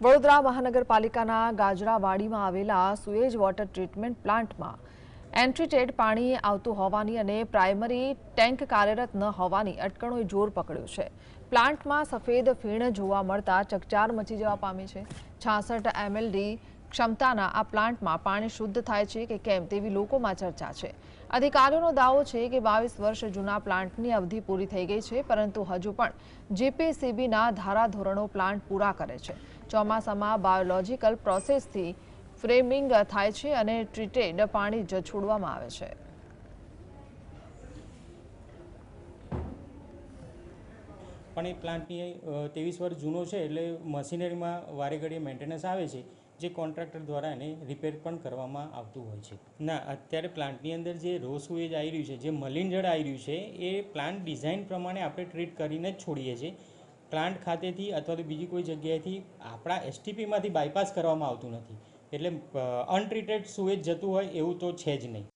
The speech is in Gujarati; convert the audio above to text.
વડોદરા મહાનગરપાલિકાના ગાજરાવાડીમાં આવેલા સુએજ વોટર ટ્રીટમેન્ટ પ્લાન્ટમાં એન્ટ્રીટેડ પાણી આવતું હોવાની અને પ્રાઇમરી ટેન્ક કાર્યરત ન હોવાની અટકણોએ જોર પકડ્યું છે. પ્લાન્ટમાં સફેદ ફીણ જોવા મળતા ચકચાર મચી જવા પામી છે. છાસઠ એમએલડી ક્ષમતાના આ પ્લાન્ટમાં પાણી શુદ્ધ થાય છે કે કેમ તેવી લોકોમાં ચર્ચા છે. અધિકારીઓનો દાવો છે કે બાવીસ વર્ષ જૂના પ્લાન્ટની અવધિ પૂરી થઈ ગઈ છે, પરંતુ હજુ પણ જેપીસીબીના ધારાધોરણો પ્લાન્ટ પૂરા કરે છે. ચોમાસામાં બાયોલોજીકલ પ્રોસેસથી ફ્રેમિંગ થાય છે અને ટ્રીટેડ પાણી જ છોડવામાં આવે છે. પણ એ પ્લાન્ટની ત્રેવીસ વર્ષ જૂનો છે એટલે મશીનરીમાં વારે ઘડીએ મેન્ટેનન્સ આવે છે, જે કોન્ટ્રાક્ટર દ્વારા એને રિપેર પણ કરવામાં આવતું હોય છે. ના, અત્યારે પ્લાન્ટની અંદર જે રો સુએજ આવી રહ્યું છે, જે મલિન જળ આવી રહ્યું છે, એ પ્લાન્ટ ડિઝાઇન પ્રમાણે આપણે ટ્રીટ કરીને જ છોડીએ છીએ. પ્લાન્ટ ખાતેથી અથવા તો બીજી કોઈ જગ્યાએથી આપણા એસટીપીમાંથી બાયપાસ કરવામાં આવતું નથી. એટલે અનટ્રીટેડ સુએજ જતું હોય એવું તો છે જ નહીં.